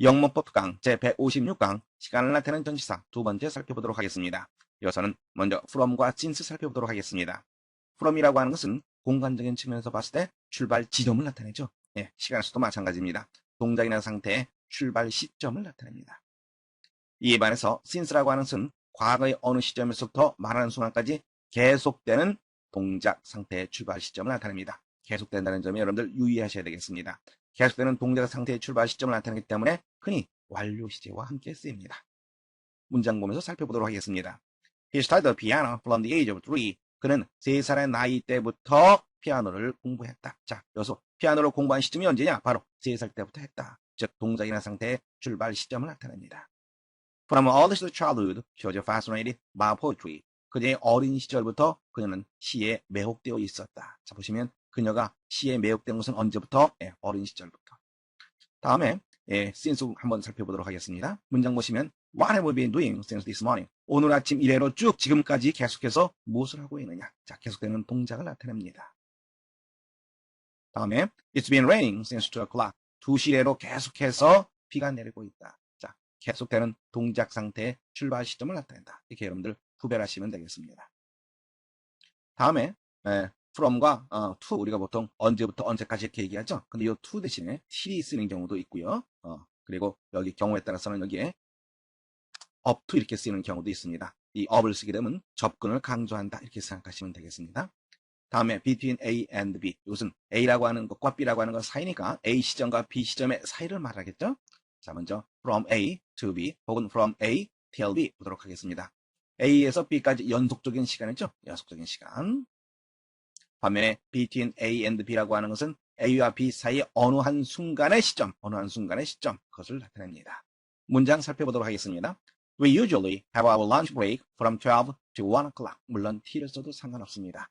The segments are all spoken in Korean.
영문법 강 제156강 시간을 나타내는 전치사 두 번째 살펴보도록 하겠습니다. 이어서는 먼저 from과 since 살펴보도록 하겠습니다. from이라고 하는 것은 공간적인 측면에서 봤을 때 출발 지점을 나타내죠. 예, 시간에서도 마찬가지입니다. 동작이나 상태의 출발 시점을 나타냅니다. 이에 반해서 since라고 하는 것은 과거의 어느 시점에서부터 말하는 순간까지 계속되는 동작 상태의 출발 시점을 나타냅니다. 계속된다는 점에 여러분들 유의하셔야 되겠습니다. 계속되는 동작 상태의 출발 시점을 나타내기 때문에 흔히 완료 시제와 함께 쓰입니다. 문장 보면서 살펴보도록 하겠습니다. He started piano from the age of three. 그는 3살의 나이 때부터 피아노를 공부했다. 자, 여기서 피아노를 공부한 시점이 언제냐? 바로 3살 때부터 했다. 즉, 동작이나 상태의 출발 시점을 나타냅니다. From his childhood, she was fascinated by poetry. 그녀의 어린 시절부터 그녀는 시에 매혹되어 있었다. 자, 보시면 그녀가 시에 매혹된 것은 언제부터? 예, 어린 시절부터. 다음에 예, since 한번 살펴보도록 하겠습니다. 문장 보시면 What have you been doing since this morning? 오늘 아침 이래로 쭉 지금까지 계속해서 무엇을 하고 있느냐? 자, 계속되는 동작을 나타냅니다. 다음에 It's been raining since 2 o'clock. 2시래로 계속해서 비가 내리고 있다. 자, 계속되는 동작 상태의 출발 시점을 나타낸다. 이렇게 여러분들 구별하시면 되겠습니다. 다음에 예, from과 어, to 우리가 보통 언제부터 언제까지 이렇게 얘기하죠. 근데 이 to 대신에 til이 쓰는 경우도 있고요. 어, 그리고 여기 경우에 따라서는 여기에 up to 이렇게 쓰이는 경우도 있습니다. 이 up을 쓰게 되면 접근을 강조한다 이렇게 생각하시면 되겠습니다. 다음에 between A and B 이것은 A라고 하는 것과 B라고 하는 것 사이니까 A 시점과 B 시점의 사이를 말하겠죠. 자 먼저 from A to B 혹은 from A till B 보도록 하겠습니다. A에서 B까지 연속적인 시간이죠. 연속적인 시간. 반면에 between A and B라고 하는 것은 A와 B 사이의 어느 한 순간의 시점, 어느 한 순간의 시점, 그것을 나타냅니다. 문장 살펴보도록 하겠습니다. We usually have our lunch break from 12 to 1 o'clock. 물론 T를 써도 상관없습니다.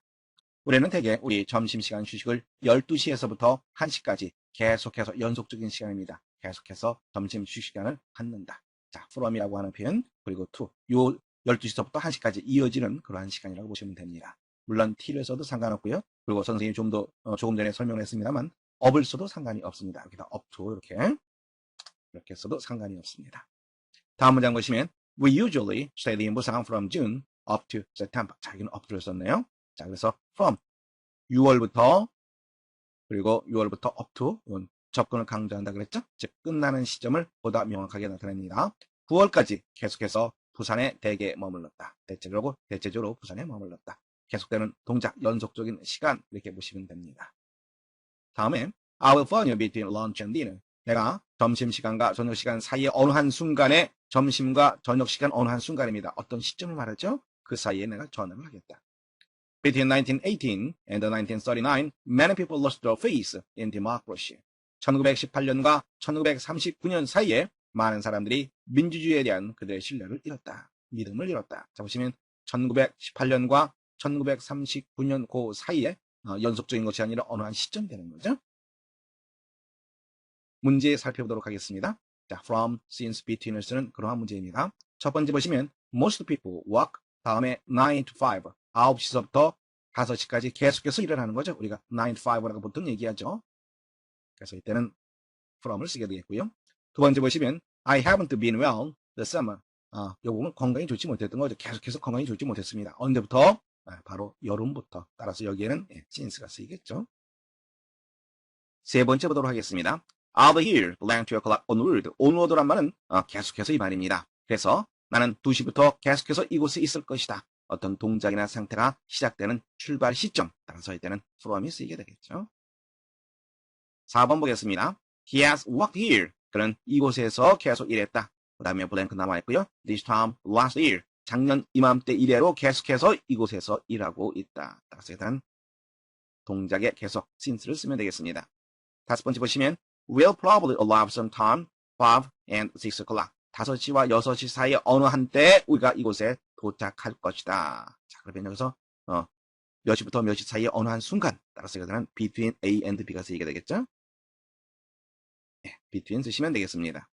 우리는 대개 우리 점심시간 휴식을 12시에서부터 1시까지 계속해서 연속적인 시간입니다. 계속해서 점심 휴식 시간을 갖는다. 자, from이라고 하는 표현, 그리고 to. 요 12시부터 1시까지 이어지는 그러한 시간이라고 보시면 됩니다. 물론 t를 써도 상관없고요. 그리고 선생님이 좀더 어, 조금 전에 설명을 했습니다만 up을 써도 상관이 없습니다. 여기다 up 이렇게 이렇게 써도 상관이 없습니다. 다음 문장 보시면 We usually stay in Busan from June up to September. 자, 여기는 up to를 썼네요. 자, 그래서 from 6월부터 그리고 6월부터 up to 이건 접근을 강조한다 그랬죠? 즉 끝나는 시점을 보다 명확하게 나타냅니다. 9월까지 계속해서 부산에 대개 머물렀다. 대체적으로 대체적으로 부산에 머물렀다. 계속되는 동작, 연속적인 시간 이렇게 보시면 됩니다. 다음에 I will find you between lunch and dinner. 내가 점심시간과 저녁시간 사이에 어느 한 순간에 점심과 저녁시간 어느 한 순간입니다. 어떤 시점을 말하죠? 그 사이에 내가 전화를 하겠다. Between 1918 and 1939, many people lost their faith in democracy. 1918년과 1939년 사이에 많은 사람들이 민주주의에 대한 그들의 신뢰를 잃었다. 믿음을 잃었다. 자, 보시면 1918년과 1939년 그 사이에 어, 연속적인 것이 아니라 어느 한 시점 되는 거죠. 문제 살펴보도록 하겠습니다. 자, from, since, between을 쓰는 그러한 문제입니다. 첫 번째 보시면 most people work 다음에 9 to 5 9시서부터 5시까지 계속해서 일을 하는 거죠. 우리가 9 to 5라고 보통 얘기하죠. 그래서 이때는 from을 쓰게 되겠고요. 두 번째 보시면 I haven't been well this summer. 아, 요 부분 건강이 좋지 못했던 거죠. 계속해서 건강이 좋지 못했습니다. 언제부터? 아, 바로 여름부터. 따라서 여기에는 예, since가 쓰이겠죠. 세 번째 보도록 하겠습니다. I'll be here blank 2 o'clock onward. onward란 말은 어, 계속해서 이 말입니다. 그래서 나는 2시부터 계속해서 이곳에 있을 것이다. 어떤 동작이나 상태가 시작되는 출발 시점. 따라서 이때는 from이 쓰이게 되겠죠. 4번 보겠습니다. He has worked here. 그는 이곳에서 계속 일했다. 그 다음에 블랭크 남아있고요. This time last year. 작년 이맘때 이래로 계속해서 이곳에서 일하고 있다. 따라서 일단 동작에 계속 since를 쓰면 되겠습니다. 다섯 번째 보시면 will probably arrive sometime 5 and 6 o'clock. 5시와 6시 사이에 어느 한때 우리가 이곳에 도착할 것이다. 자, 그러면 여기서 어, 몇 시부터 몇 시 사이에 어느 한 순간 따라서 이거는 between A and B가 쓰이게 되겠죠? 네, between 쓰시면 되겠습니다.